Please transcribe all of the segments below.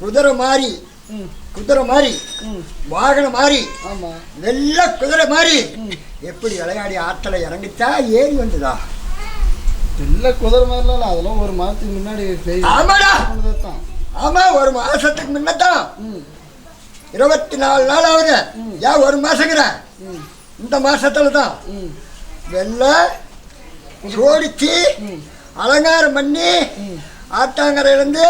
குதிரை மாறி குதிரை மாறி ம். வாகனம் ஆமாம் வெள்ள குதிரை மாறி எப்படி விளையாடி ஆற்றலை இறங்கிச்சா ஏறி வந்துதா? இல்லை குதிரை மாதிரிலாம் அதெல்லாம் ஒரு மாதத்துக்கு முன்னாடி ஆமாடா. தான் ஆமா ஒரு மாசத்துக்கு முன்னதான் இருபத்தி நாலு நாள் ஆகுது ஏன் ஒரு மாசங்கிற? இந்த மாசத்துல தான் வெள்ளை சோடிச்சு அலங்காரம் பண்ணி ம் ஆட்டாங்கரையிலேருந்து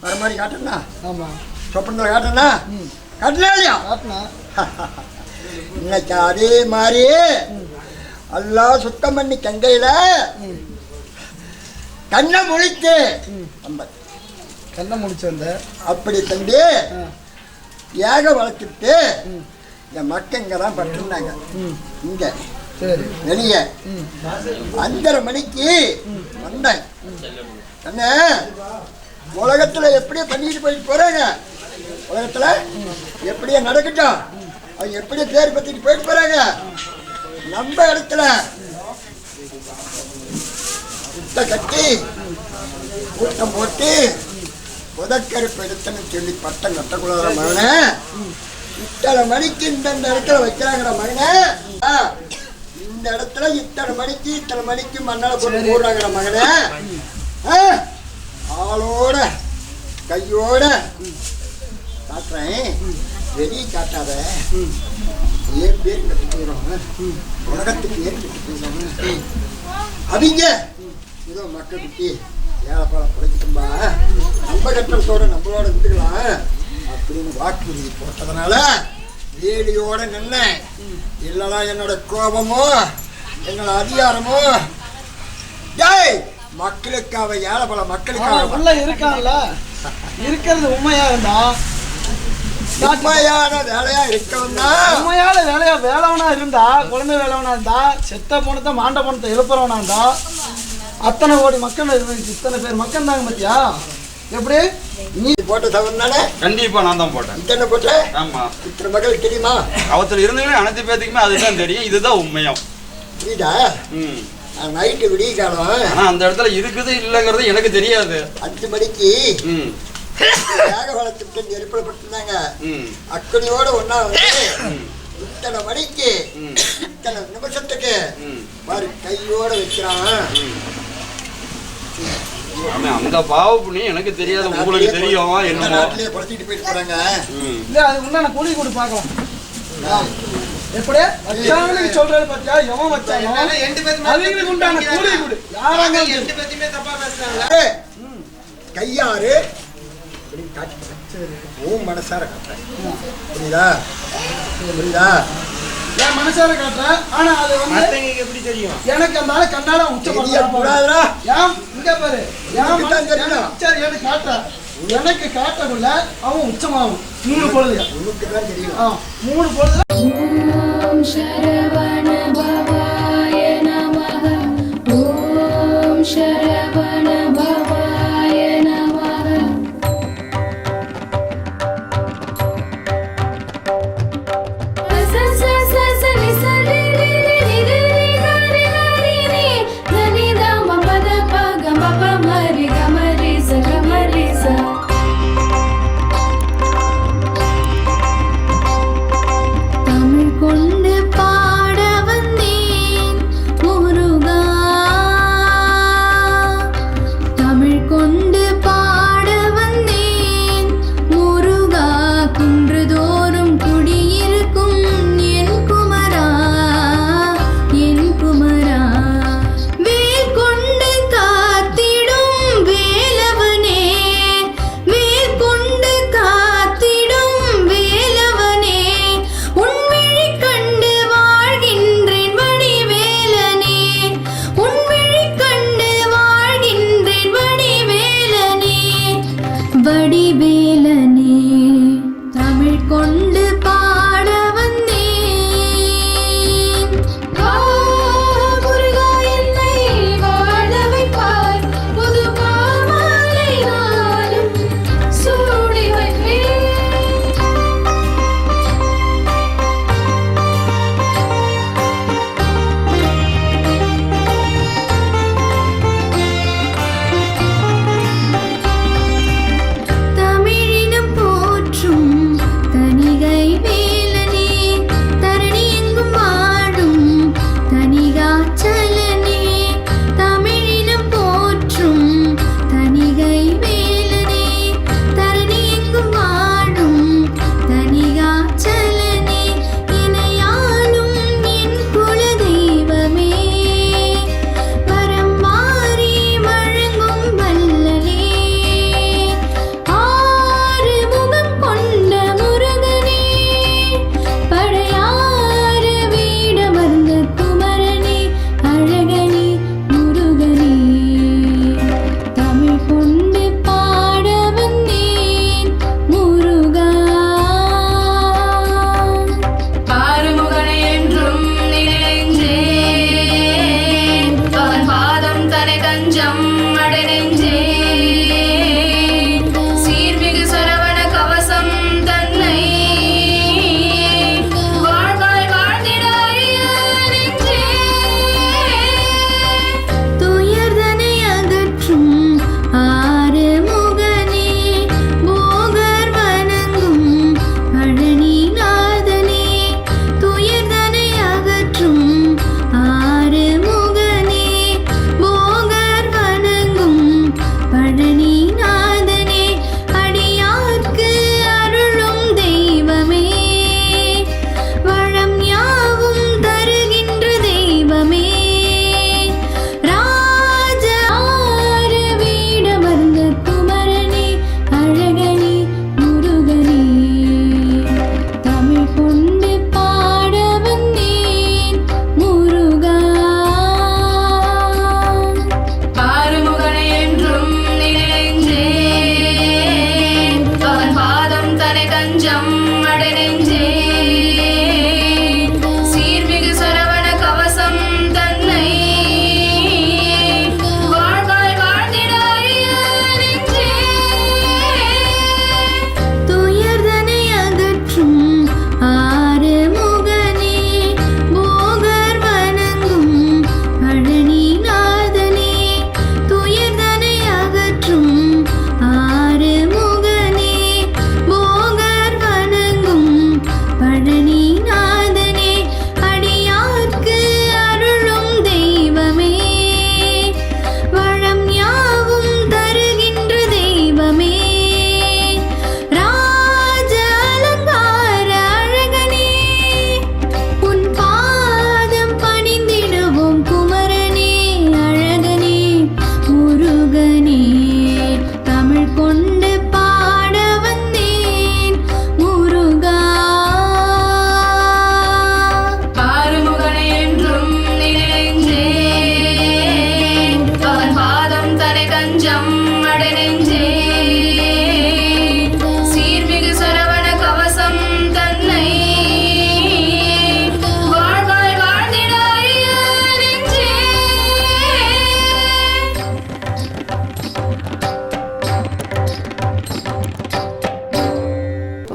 வர மாதிரி காட்டுனா ஆமாம் சொப்பனத்தில் காட்டுனா காட்டுனா இல்லையா? காட்டினா. இன்னைக்கு அதே மாதிரி எல்லாம் சுத்தம் பண்ணி கங்கையில் கண்ணை முழித்து. கண்ணை முடிச்சு வந்த அப்படி தம்பி ஆ. ஏக வளர்த்துட்டு என் மக்கங்க தான் பட்டிருந்தாங்க. இங்கே. வெளியே. அஞ்சரை மணிக்கு வந்தேன். என்ன உலகத்துல எப்படியோ பண்ணிட்டு போயிட்டு போறாங்க? உலகத்துல எப்படியோ நடக்கட்டும். அவங்க எப்படியோ பேர் பத்திட்டு போயிட்டு போறாங்க? நம்ம இடத்துல முட்டை கட்டி கூட்டம் போட்டு புதக்கருப்பு எடுத்தன்னு சொல்லி பட்டம் கட்டக்கூடாத மகனே. இத்தனை மணிக்கு இந்த இடத்துல வைக்கிறாங்கடா மகனே. இந்த இடத்துல இத்தனை மணிக்கு இத்தனை மணிக்கு மண்ணால போட்டு போடுறாங்கடா மகனே ஆளோட கையோட. காட்டுறேன். வெளியே காட்டாத. ஏன் பேர் கட்டி போயிடும் உலகத்துக்கு ஏன் கட்டி போயிடும் அவங்க. ஏதோ மக்கள் குட்டி ஏழைப்பாள பிழைக்கட்டும்பா நம்ம கட்டத்தோட நம்மளோட இருந்துக்கலாம். அப்படின்னு வாக்குறுதி போட்டதுனால வேலியோட நின்னேன். இல்லைனா என்னோட கோபமோ என்னோட அதிகாரமோ. டேய் மக்களுக்கு அவ ஏழைப்பழ அவன் மக்களுக்கு உள்ள இருக்கான்ல. இருக்கிறது உண்மையா இருந்தா? உண்மையான வேலையா இருக்கவன் தான் உண்மையான வேலையா வேலவனா இருந்தா குழந்தை வேலவனா இருந்தா செத்த போனத்தை மாண்ட போனத்தை எழுப்புறவனா இருந்தா அத்தனை கோடி மக்கள் இத்தனை பேர் மக்கள் தாங்க பத்தியா? எப்படி? நீ போட்ட தவறு தானே கண்டிப்பா நான் தான் போட்டேன். இத்தனை போட்ட? ஆமா. இத்தனை மக்கள் தெரியுமா? அவத்துல இருந்தவங்க அனைத்து பேத்துக்குமே அதுதான் தெரியும். இதுதான் உண்மையம். புரியுதா? ம். நைட்டு விடிய காலம். ஆனா அந்த இடத்துல இருக்குது இல்லைங்கிறது எனக்கு தெரியாது. அஞ்சு மணிக்கு ம். யாக வளர்த்துட்டு நெருப்பில் பட்டுருந்தாங்க ம். அக்கடியோட ஒண்ணா வந்து இத்தனை மணிக்கு ம். இத்தனை நிமிஷத்துக்கு ம். பாரு கையோட வைக்கிறான். அந்த பாவ புண்ணியம் எனக்கு தெரியாது. உங்களுக்கு தெரியும். என்னமோ. நாட்டிலேயே படுத்திட்டு போயிட்டு போறாங்க. இல்ல அது உண்டான கூலி கொடு பார்க்கலாம். எப்படி? வச்சாங்களுக்கு சொல்றது பத்தியா எவன் வச்சானோ? அவங்களுக்கு உண்டான கூலி கொடு. யாராங்க ஓம் மனசார காட்டுறேன். புரியுதா? புரியுதா? என் மனசார காட்டுறேன். ஆனா அது வந்து எனக்கு அந்த ஆளு கண்ணால உச்சம் தெரியக்கூடாதுடா ஏன்? இங்க பாரு. ஏன் சரி எனக்கு காட்டுறேன் எனக்கு காட்டக்குள்ள அவன் உச்சமாகும். மூணு பொழுது. உனக்கு தான் தெரியும். ஆ மூணு பொழுது